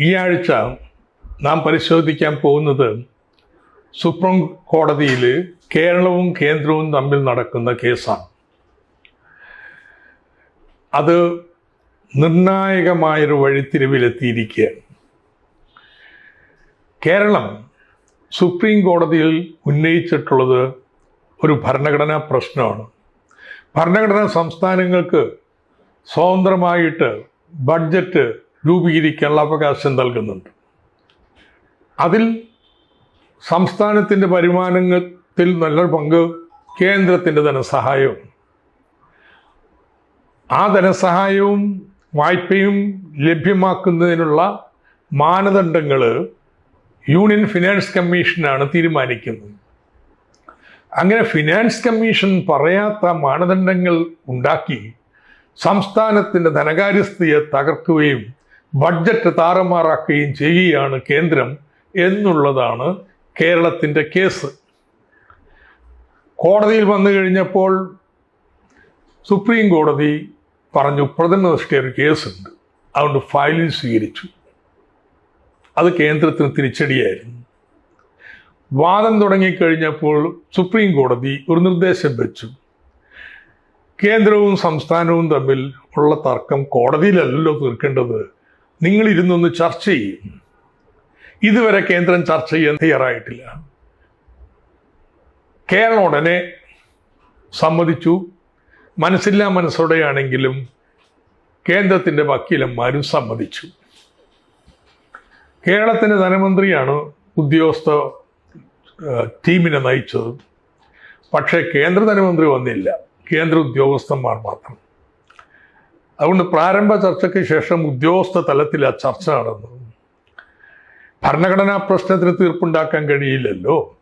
ഈ ആഴ്ച നാം പരിശോധിക്കാൻ പോകുന്നത് സുപ്രീം കോടതിയിൽ കേരളവും കേന്ദ്രവും തമ്മിൽ നടക്കുന്ന കേസാണ്. അത് നിർണായകമായൊരു വഴിത്തിരിവിലെത്തിയിരിക്കുകയാണ് കേരളം സുപ്രീം കോടതിയിൽ ഉന്നയിച്ചിട്ടുള്ളത് ഒരു ഭരണഘടനാ പ്രശ്നമാണ്. ഭരണഘടനാ സംസ്ഥാനങ്ങൾക്ക് സ്വതന്ത്രമായിട്ട് ബഡ്ജറ്റ് രൂപീകരിക്കാനുള്ള അവകാശം നൽകുന്നുണ്ട്. അതിൽ സംസ്ഥാനത്തിന്റെ വരുമാനത്തിൽ നല്ല പങ്ക് കേന്ദ്രത്തിന്റെ ധനസഹായവും. ആ ധനസഹായവും വായ്പയും ലഭ്യമാക്കുന്നതിനുള്ള മാനദണ്ഡങ്ങൾ യൂണിയൻ ഫിനാൻസ് കമ്മീഷനാണ് തീരുമാനിക്കുന്നത്. അങ്ങനെ ഫിനാൻസ് കമ്മീഷൻ പറയാത്ത മാനദണ്ഡങ്ങൾ ഉണ്ടാക്കി സംസ്ഥാനത്തിന്റെ ധനകാര്യസ്ഥിതിയെ തകർക്കുകയും ബഡ്ജറ്റ് താറുമാറാക്കുകയും ചെയ്യുകയാണ് കേന്ദ്രം എന്നുള്ളതാണ് കേരളത്തിന്റെ കേസ്. കോടതിയിൽ വന്നു കഴിഞ്ഞപ്പോൾ സുപ്രീം കോടതി പറഞ്ഞു പ്രതിനിധിഷ്ഠ ഒരു കേസുണ്ട്. അതുകൊണ്ട് ഫയലിൽ സ്വീകരിച്ചു. അത് കേന്ദ്രത്തിന് തിരിച്ചടിയായിരുന്നു. വാദം തുടങ്ങിക്കഴിഞ്ഞപ്പോൾ സുപ്രീം കോടതി ഒരു നിർദ്ദേശം വെച്ചു. കേന്ദ്രവും സംസ്ഥാനവും തമ്മിൽ ഉള്ള തർക്കം കോടതിയിലല്ലല്ലോ തീർക്കേണ്ടത്. നിങ്ങൾ ഇരുന്നൊന്ന് ചർച്ച ചെയ്യും. ഇതുവരെ കേന്ദ്രം ചർച്ച ചെയ്യാൻ തയ്യാറായിട്ടില്ല. കേരളം ഉടനെ സമ്മതിച്ചു. മനസ്സില്ലാ മനസ്സോടെയാണെങ്കിലും കേന്ദ്രത്തിന്റെ വക്കീലന്മാരും സമ്മതിച്ചു. കേരളത്തിന്റെ ധനമന്ത്രിയാണ് ഉദ്യോഗസ്ഥ ടീമിനെ നയിച്ചത്. പക്ഷേ കേന്ദ്ര ധനമന്ത്രി വന്നില്ല. കേന്ദ്ര ഉദ്യോഗസ്ഥന്മാർ മാത്രം. അതുകൊണ്ട് പ്രാരംഭ ചർച്ചയ്ക്ക് ശേഷം ഉദ്യോഗസ്ഥ തലത്തിൽ ആ ചർച്ച നടന്നു. ഭരണഘടനാ പ്രശ്നത്തിന് തീർപ്പുണ്ടാക്കാൻ കഴിയില്ലല്ലോ.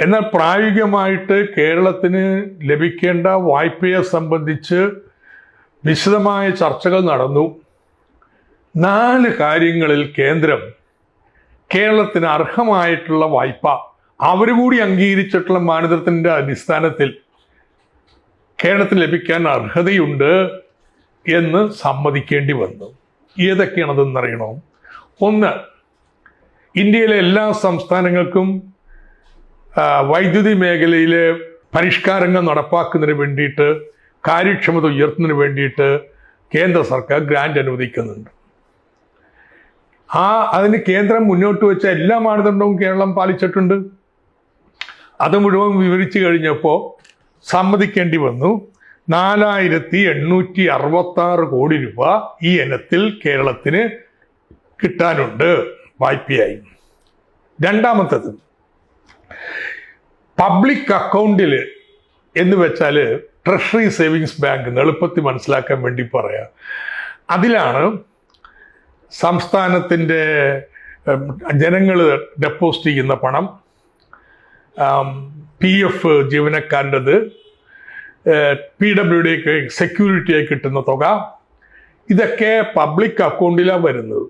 എന്നാൽ പ്രായോഗികമായിട്ട് കേരളത്തിന് ലഭിക്കേണ്ട വായ്പയെ സംബന്ധിച്ച് വിശദമായ ചർച്ചകൾ നടന്നു. നാല് കാര്യങ്ങളിൽ കേന്ദ്രം കേരളത്തിന് അർഹമായിട്ടുള്ള വായ്പ അവർ കൂടി അംഗീകരിച്ചിട്ടുള്ള മാനദണ്ഡത്തിന്റെ അടിസ്ഥാനത്തിൽ കേരളത്തിന് ലഭിക്കാൻ അർഹതയുണ്ട്. എന്ന് സമ്മതിക്കേണ്ടി വന്നു. ഏതൊക്കെയാണതെന്നറിയണോ ഒന്ന് ഇന്ത്യയിലെ എല്ലാ സംസ്ഥാനങ്ങൾക്കും വൈദ്യുതി മേഖലയിലെ പരിഷ്കാരങ്ങൾ നടപ്പാക്കുന്നതിന് വേണ്ടിയിട്ട് കാര്യക്ഷമത ഉയർത്തുന്നതിന് വേണ്ടിയിട്ട് കേന്ദ്ര സർക്കാർ ഗ്രാൻഡ് അനുവദിക്കുന്നുണ്ട്. ആ അതിന് കേന്ദ്രം മുന്നോട്ട് വെച്ച എല്ലാ മാനദണ്ഡവും കേരളം പാലിച്ചിട്ടുണ്ട്. അത് മുഴുവൻ വിവരിച്ചു കഴിഞ്ഞപ്പോൾ സമ്മതിക്കേണ്ടി വന്നു. നാലായിരത്തി എണ്ണൂറ്റി അറുപത്തി ആറ് കോടി രൂപ ഈ ഇനത്തിൽ കേരളത്തിന് കിട്ടാനുണ്ട് വായ്പയായി. രണ്ടാമത്തത് പബ്ലിക് അക്കൗണ്ടിൽ എന്ന് വെച്ചാൽ ട്രഷറി സേവിങ്സ് ബാങ്ക് എളുപ്പത്തിൽ മനസ്സിലാക്കാൻ വേണ്ടി പറയാം. അതിലാണ് സംസ്ഥാനത്തിന്റെ ജനങ്ങൾ ഡെപ്പോസിറ്റ് ചെയ്യുന്ന പണം പി എഫ് ജീവനക്കാരന്റെത് പി ഡബ്ല്യു ഡിക്ക് സെക്യൂരിറ്റിയായി കിട്ടുന്ന തുക. ഇതൊക്കെ പബ്ലിക് അക്കൗണ്ടിലാണ് വരുന്നത്.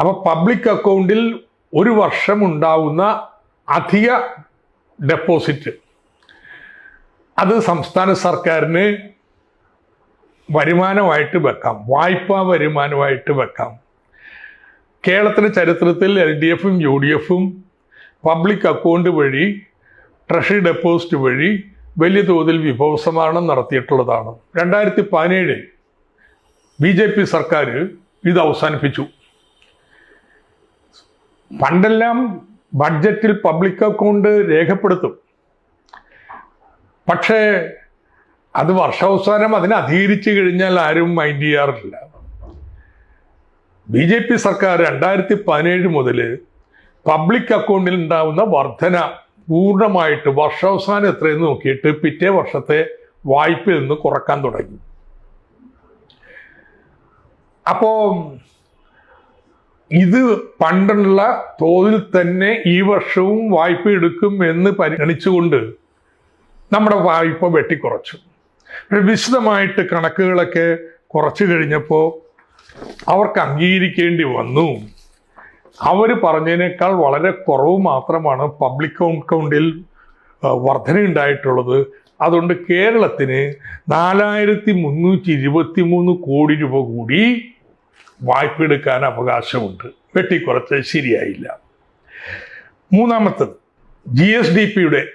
അപ്പോൾ പബ്ലിക് അക്കൗണ്ടിൽ ഒരു വർഷം ഉണ്ടാവുന്ന അധിക ഡെപ്പോസിറ്റ് അത് സംസ്ഥാന സർക്കാരിന് വരുമാനമായിട്ട് വെക്കാം. വായ്പാ വരുമാനമായിട്ട് വെക്കാം. കേരളത്തിന്റെ ചരിത്രത്തിൽ എൽ ഡി എഫും യു ഡി എഫും പബ്ലിക് അക്കൗണ്ട് വഴി ട്രഷറി ഡെപ്പോസിറ്റ് വഴി വലിയ തോതിൽ വിഭവസമാരണം നടത്തിയിട്ടുള്ളതാണ്. രണ്ടായിരത്തി പതിനേഴിൽ ബി ജെ പി സർക്കാർ ഇത് അവസാനിപ്പിച്ചു. പണ്ടെല്ലാം ബഡ്ജറ്റിൽ പബ്ലിക് അക്കൗണ്ട് രേഖപ്പെടുത്തും. പക്ഷേ അത് വർഷാവസാനം അതിനെ അധികരിച്ചു കഴിഞ്ഞാൽ ആരും മൈൻഡ് ചെയ്യാറില്ല. ബി ജെ പി സർക്കാർ രണ്ടായിരത്തി പതിനേഴ് മുതൽ പബ്ലിക് അക്കൗണ്ടിൽ ഉണ്ടാവുന്ന വർധന പൂർണമായിട്ട് വർഷാവസാനം എത്രയെന്ന് നോക്കിയിട്ട് പിറ്റേ വർഷത്തെ വായ്പയിൽ നിന്ന് കുറയ്ക്കാൻ തുടങ്ങി. അപ്പോൾ ഇത് പണ്ടുള്ള തോതിൽ തന്നെ ഈ വർഷവും വായ്പ എടുക്കും എന്ന് പരിഗണിച്ചുകൊണ്ട് നമ്മുടെ വായ്പ വെട്ടിക്കുറച്ചു. വിശദമായിട്ട് കണക്കുകളൊക്കെ കുറച്ചു കഴിഞ്ഞപ്പോൾ അവർക്ക് അംഗീകരിക്കേണ്ടി വന്നു. അവർ പറഞ്ഞതിനേക്കാൾ വളരെ കുറവ് മാത്രമാണ് പബ്ലിക് അക്കൗണ്ടിൽ വർധനയുണ്ടായിട്ടുള്ളത്. അതുകൊണ്ട് കേരളത്തിന് നാലായിരത്തി മുന്നൂറ്റി ഇരുപത്തി മൂന്ന് കോടി രൂപ കൂടി വായ്പ എടുക്കാൻ അവകാശമുണ്ട്. വെട്ടിക്കുറച്ച് ശരിയായില്ല. മൂന്നാമത്തത് ജി എസ് ഡി പിയുടെ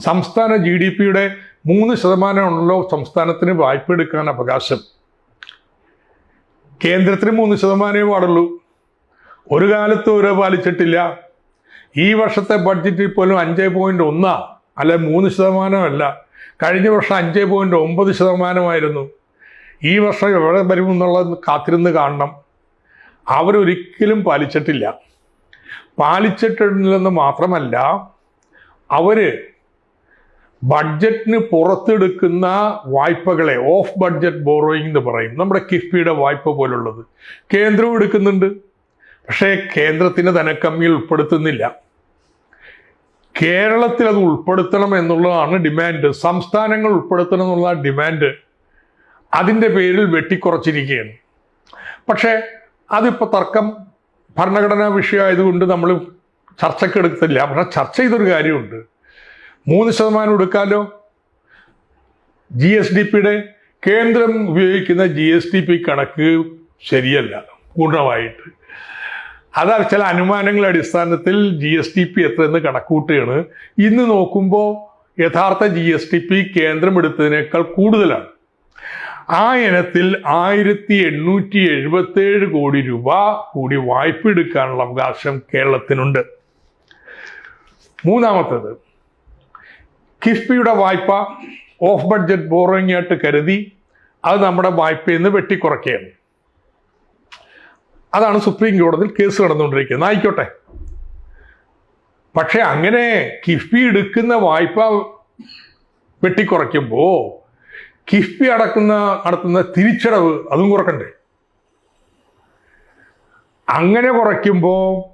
സംസ്ഥാന ജി ഡി പിയുടെ മൂന്ന് ശതമാനമാണല്ലോ സംസ്ഥാനത്തിന് വായ്പ എടുക്കാൻ അവകാശം. കേന്ദ്രത്തിന് മൂന്ന് ശതമാനമേ പാടുള്ളൂ ഒരു കാലത്ത് വരെ പാലിച്ചിട്ടില്ല. ഈ വർഷത്തെ ബഡ്ജറ്റിൽ പോലും അഞ്ച് പോയിന്റ് ഒന്നാ അല്ലെ മൂന്ന് ശതമാനമല്ല. കഴിഞ്ഞ വർഷം അഞ്ച് പോയിന്റ് ഒമ്പത് ശതമാനമായിരുന്നു. ഈ വർഷം എവിടെ വരുമെന്നുള്ളത് കാത്തിരുന്ന് കാണണം. അവരൊരിക്കലും പാലിച്ചിട്ടില്ല. പാലിച്ചിട്ടില്ലെന്ന് മാത്രമല്ല അവർ ബഡ്ജറ്റിന് പുറത്തെടുക്കുന്ന വായ്പകളെ ഓഫ് ബഡ്ജറ്റ് ബോറോയിങ് എന്ന് പറയും. നമ്മുടെ കിഫ്ബിയുടെ വായ്പ പോലുള്ളത്. കേന്ദ്രവും എടുക്കുന്നുണ്ട്. പക്ഷേ കേന്ദ്രത്തിന് ധനക്കമ്മി ഉൾപ്പെടുത്തുന്നില്ല. കേരളത്തിൽ അത് ഉൾപ്പെടുത്തണം എന്നുള്ളതാണ് ഡിമാൻഡ്. സംസ്ഥാനങ്ങൾ ഉൾപ്പെടുത്തണം എന്നുള്ള ഡിമാൻഡ് അതിന്റെ പേരിൽ വെട്ടിക്കുറച്ചിരിക്കുകയാണ്. പക്ഷേ അതിപ്പോൾ തർക്കം ഭരണഘടനാ വിഷയമായതുകൊണ്ട് നമ്മൾ ചർച്ചയ്ക്ക് എടുത്തില്ല. പക്ഷെ ചർച്ച ചെയ്തൊരു കാര്യമുണ്ട്. മൂന്ന് ശതമാനം എടുക്കാമല്ലോ ജി എസ് ഡി പിയുടെ കേന്ദ്രം ഉപയോഗിക്കുന്ന ജി എസ് ഡി പി കണക്ക് ശരിയല്ല പൂർണമായിട്ട്. അത് ചില അനുമാനങ്ങളുടെ അടിസ്ഥാനത്തിൽ ജി എസ് ടി പി എത്രയെന്ന് കണക്കൂട്ടുകയാണ് ഇന്ന് നോക്കുമ്പോൾ യഥാർത്ഥ ജി എസ് ടി പി കേന്ദ്രം എടുത്തതിനേക്കാൾ കൂടുതലാണ്. ആ ഇനത്തിൽ ആയിരത്തി എണ്ണൂറ്റി എഴുപത്തേഴ് കോടി രൂപ കൂടി വായ്പ എടുക്കാനുള്ള അവകാശം കേരളത്തിനുണ്ട്. മൂന്നാമത്തത് കിഫ്ബിയുടെ വായ്പ ഓഫ് ബഡ്ജറ്റ് ബോറോയിങ് ആയിട്ട് കരുതി അത് നമ്മുടെ വായ്പയിൽ നിന്ന് വെട്ടിക്കുറയ്ക്കുകയാണ്. അതാണ് സുപ്രീം കോടതിയിൽ കേസ് നടന്നുകൊണ്ടിരിക്കുന്നത്. ആയിക്കോട്ടെ. പക്ഷെ അങ്ങനെ കിഫ്ബി എടുക്കുന്ന വായ്പ വെട്ടിക്കുറയ്ക്കുമ്പോൾ കിഫ്ബി അടക്കുന്ന നടത്തുന്ന തിരിച്ചടവ് അതും കുറക്കണ്ടേ? അങ്ങനെ കുറയ്ക്കുമ്പോൾ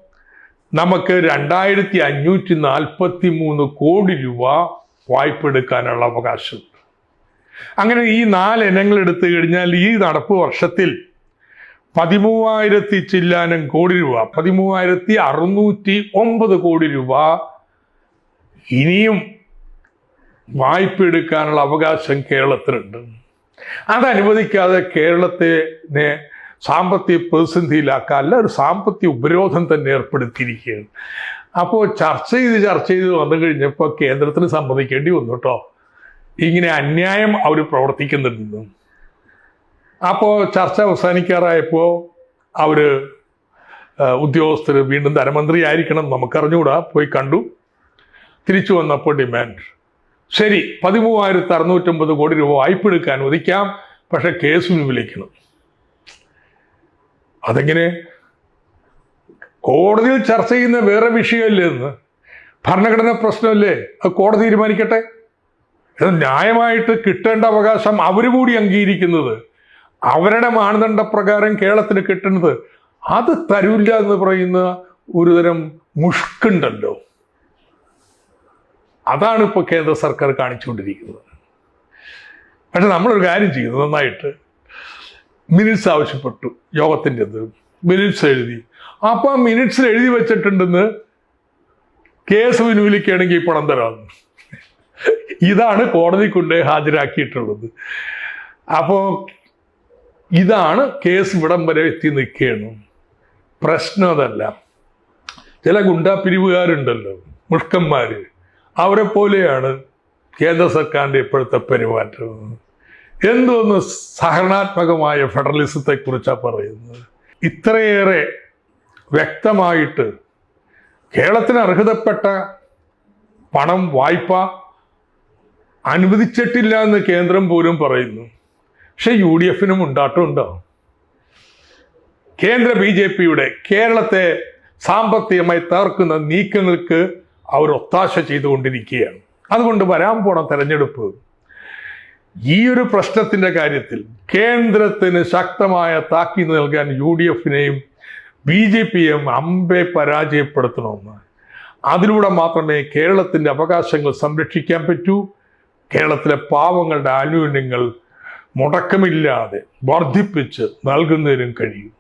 നമുക്ക് രണ്ടായിരത്തി അഞ്ഞൂറ്റി നാൽപ്പത്തി മൂന്ന് കോടി രൂപ വായ്പ എടുക്കാനുള്ള അവകാശമുണ്ട് അങ്ങനെ ഈ നാല് ഇനങ്ങൾ എടുത്തു കഴിഞ്ഞാൽ ഈ നടപ്പ് വർഷത്തിൽ പതിമൂവായിരത്തി ചില്ലാനം കോടി രൂപ. പതിമൂവായിരത്തി അറുന്നൂറ്റി ഒമ്പത് കോടി രൂപ. ഇനിയും വായ്പ എടുക്കാനുള്ള അവകാശം കേരളത്തിനുണ്ട്. അതനുവദിക്കാതെ കേരളത്തെ സാമ്പത്തിക പ്രതിസന്ധിയിലാക്കാൻ അല്ല ഒരു സാമ്പത്തിക ഉപരോധം തന്നെ ഏർപ്പെടുത്തിയിരിക്കുകയാണ്. അപ്പോൾ ചർച്ച ചെയ്ത് ചർച്ച ചെയ്ത് വന്നു കഴിഞ്ഞപ്പോൾ കേന്ദ്രത്തിന് സമ്മതിക്കേണ്ടി വന്നു കേട്ടോ. ഇങ്ങനെ അന്യായം അവർ പ്രവർത്തിക്കുന്നുണ്ടെന്നും അപ്പോൾ ചർച്ച അവസാനിക്കാറായപ്പോൾ അവർ ഉദ്യോഗസ്ഥർ വീണ്ടും ധനമന്ത്രി ആയിരിക്കണം നമുക്കറിഞ്ഞുകൂടാ. പോയി കണ്ടു. തിരിച്ചു വന്നപ്പോൾ ഡിമാൻഡ് ശരി പതിമൂവായിരത്തി അറുന്നൂറ്റമ്പത് കോടി രൂപ വായ്പ എടുക്കാൻ അനുവദിക്കാം പക്ഷെ കേസ് വിളിക്കണം അതെങ്ങനെ? കോടതിയിൽ ചർച്ച ചെയ്യുന്ന വേറെ വിഷയമല്ലേ എന്ന് ഭരണഘടനാ പ്രശ്നമല്ലേ? അത് കോടതി തീരുമാനിക്കട്ടെ? ന്യായമായിട്ട് കിട്ടേണ്ട അവകാശം അവർ കൂടി അംഗീകരിക്കുന്നത് അവരുടെ മാനദണ്ഡ പ്രകാരം കേരളത്തിന് കിട്ടുന്നത് അത് തരൂല്ല എന്ന് പറയുന്ന ഒരുതരം മുഷ്കുണ്ടല്ലോ. അതാണ് ഇപ്പോൾ കേന്ദ്ര സർക്കാർ കാണിച്ചുകൊണ്ടിരിക്കുന്നത്. പക്ഷെ നമ്മളൊരു കാര്യം ചെയ്യുന്നു നന്നായിട്ട്. മിനിറ്റ്സ് ആവശ്യപ്പെട്ടു യോഗത്തിന്റെ അത് മിനിറ്റ്സ് എഴുതി. അപ്പോൾ ആ മിനിറ്റ്സിൽ എഴുതി വെച്ചിട്ടുണ്ടെന്ന് കേസ് പിൻവലിക്കുകയാണെങ്കിൽ പണം തരാമെന്ന് ഇതാണ് കോടതി കൊണ്ട് ഹാജരാക്കിയിട്ടുള്ളത്. അപ്പോൾ ഇതാണ് കേസ് ഇവിടം വരെ എത്തി നിൽക്കുകയാണ്. പ്രശ്നം അതല്ല ചില ഗുണ്ടാ പിരിവുകാരുണ്ടല്ലോ മുഷ്കന്മാർ അവരെ പോലെയാണ് കേന്ദ്ര സർക്കാരിന്റെ ഇപ്പോഴത്തെ പെരുമാറ്റം. എന്തോന്ന് സഹനാത്മകമായ ഫെഡറലിസത്തെ കുറിച്ചാണ് പറയുന്നത്. ഇത്രയേറെ വ്യക്തമായിട്ട് കേരളത്തിന് അർഹതപ്പെട്ട പണം വായ്പ അനുവദിച്ചിട്ടില്ല എന്ന് കേന്ദ്രം പോലും പറയുന്നു. പക്ഷെ യു ഡി എഫിനും ഉണ്ടാട്ടമുണ്ടോ കേന്ദ്ര ബി ജെ പിയുടെ കേരളത്തെ സാമ്പത്തികമായി തകർക്കുന്ന നീക്കങ്ങൾക്ക് അവർ ഒത്താശ ചെയ്തുകൊണ്ടിരിക്കുകയാണ്. അതുകൊണ്ട് വരാൻ പോണ തെരഞ്ഞെടുപ്പ് ഈ ഒരു പ്രശ്നത്തിന്റെ കാര്യത്തിൽ കേന്ദ്രത്തിന് ശക്തമായ താക്കീത് നൽകാൻ യു ഡി എഫിനെയും ബി ജെ പിയെയും അമ്പെ പരാജയപ്പെടുത്തണമെന്ന്. അതിലൂടെ മാത്രമേ കേരളത്തിന്റെ അവകാശങ്ങൾ സംരക്ഷിക്കാൻ പറ്റൂ. കേരളത്തിലെ പാവങ്ങളുടെ ആനുകൂല്യങ്ങൾ മുടക്കമില്ലാതെ വർദ്ധിപ്പിച്ച് നൽകുന്നതിനും കഴിയും.